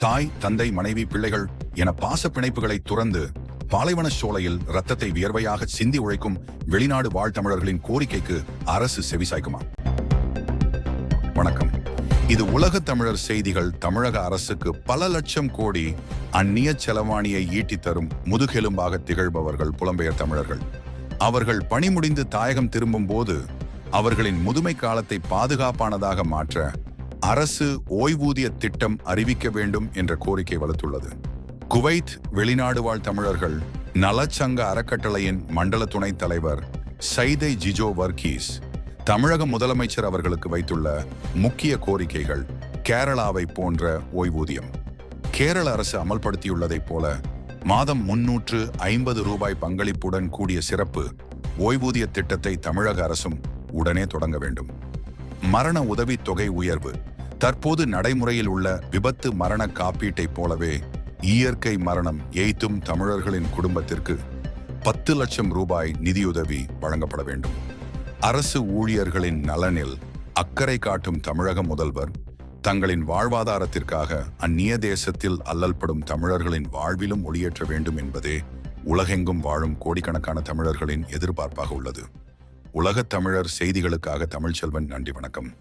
தாய் தந்தை மனைவி பிள்ளைகள் என பாச பிணைப்புகளை துறந்து பாலைவன சோலையில் ரத்தத்தை வியர்வையாக சிந்தி உழைக்கும் வெளிநாடு வாழ் தமிழர்களின் கோரிக்கைக்கு அரசு செவிசாய்க்குமா வணக்கம். இது உலக தமிழர் செய்திகள் தமிழக அரசுக்கு பல லட்சம் கோடி அந்நிய செலவாணியை ஈட்டி தரும் முதுகெலும்பாக திகழ்பவர்கள் புலம்பெயர் தமிழர்கள். அவர்கள் பணி முடிந்து தாயகம் திரும்பும் போது அவர்களின் முதுமை காலத்தை பாதுகாப்பானதாக மாற்ற அரசு ஓய்வூதிய திட்டம் அறிவிக்க வேண்டும் என்ற கோரிக்கை வலுத்துள்ளது குவைத் வெளிநாடு வாழ் தமிழர்கள் நலச்சங்க அறக்கட்டளையின் மண்டல துணைத் தலைவர் சைதை ஜிஜோ வர்கீஸ் தமிழக முதலமைச்சர் அவர்களுக்கு வைத்துள்ள முக்கிய கோரிக்கைகள் கேரளாவை போன்ற ஓய்வூதியம். கேரள அரசு அமல்படுத்தியுள்ளதைப் போல மாதம் முன்னூற்று ஐம்பது ரூபாய் பங்களிப்புடன் கூடிய சிறப்பு ஓய்வூதிய திட்டத்தை தமிழக அரசும் உடனே தொடங்க வேண்டும். மரண உதவித் தொகை உயர்வு தற்போது நடைமுறையில் உள்ள விபத்து மரண காப்பீட்டைப் போலவே இயற்கை மரணம் எய்த்தும் தமிழர்களின் குடும்பத்திற்கு பத்து லட்சம் ரூபாய் நிதியுதவி வழங்கப்பட வேண்டும். அரசு ஊழியர்களின் நலனில் அக்கறை காட்டும் தமிழக முதல்வர் தங்களின் வாழ்வாதாரத்திற்காக அந்நிய தேசத்தில் அல்லல்படும் தமிழர்களின் வாழ்விலும் ஒளியேற்ற வேண்டும் என்பதே உலகெங்கும் வாழும் கோடிக்கணக்கான தமிழர்களின் எதிர்பார்ப்பாக உள்ளது. உலகத் தமிழர் செய்திகளுக்காக தமிழ்ச்செல்வன் நன்றி வணக்கம்.